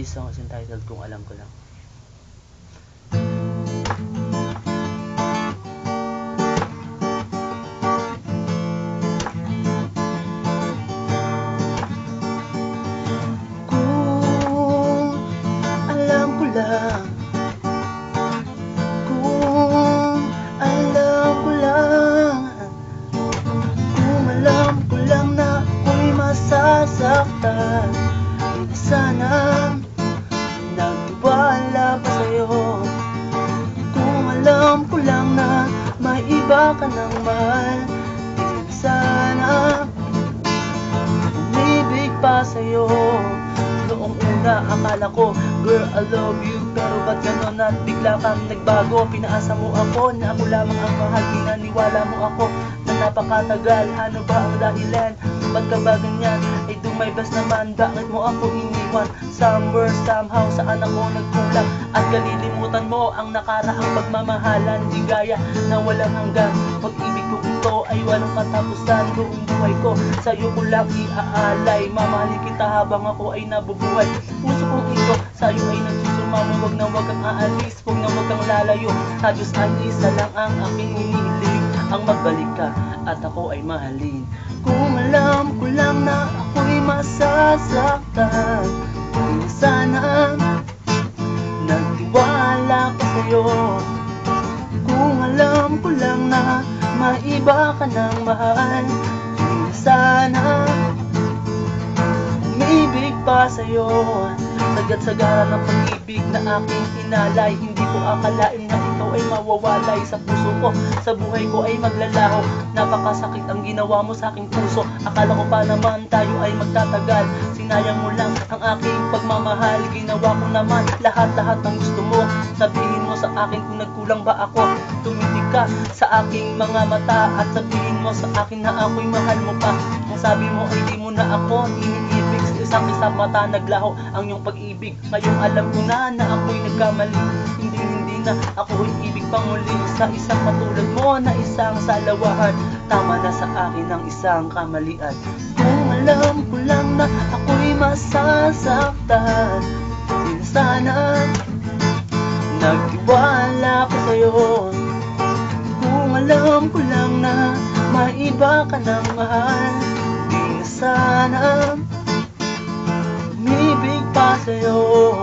This song is entitled Kung Alam Ko Lang. Kung alam iba ka ng mahal. Sana umibig pa sa'yo. Noong una akala ko Girl I love you. Pero ba't ganon at bigla kang nagbago? Pinaasa mo ako na ako lamang ang mahal Pinaniwala mo ako na napakatagal. Ano ba ang dahilan? Ba't ka ba ganyan? Ay dumaybas naman Bakit mo ako iniwan? Somewhere, somehow Saan ako nagkulang? At kalilimutan mo ang nakaraang pagmamahalan Di gaya na walang hanggan. Pag-ibig ko ito ay walang katapusan. Buong buhay ko sa'yo ko lang iaalay. Mamahalin kita habang ako ay nabubuhay. Puso kong ito sa'yo ay nagsusumamo. Huwag na huwag kang aalis, huwag na huwag kang lalayo. Halos ang isa lang ang aking inihiling Ang magbalik ka at ako ay mahalin. Kung alam ko lang na ako'y masasaktan na sana nagtiwala ka sa'yo. Kung alam ko lang na maiba ka ng mahal na sana umibig pa sa'yo Sagat-sagara ng pag-ibig na aking inalay. Hindi ko akalain na ito ay mawawalay sa puso ko. Sa buhay ko ay maglalaho. Napakasakit ang ginawa mo sa aking puso. Akala ko pa naman tayo ay magtatagal. Sinayang mo lang ang aking pagmamahal. Ginawa ko naman lahat-lahat ng gusto mo. Sabihin mo sa akin kung nagkulang ba ako. Tumitig ka sa aking mga mata At sabihin mo sa akin na ako'y mahal mo pa. Ang sabi mo ay di mo na ako iniibig Sa mata naglaho ang iyong pag-ibig. Ngayong alam ko na na ako'y nagkamali. Hindi hindi na ako'y ibig pang muli. Sa isang katulad mo na isang salawahan. Tama na sa akin ang isang kamalian. Kung alam ko lang na ako'y masasaktan. Di na sana Nagtiwala ko sa'yo. Kung alam ko lang na Maiba ka ng mahal Di na sana Umibig pa sa'yo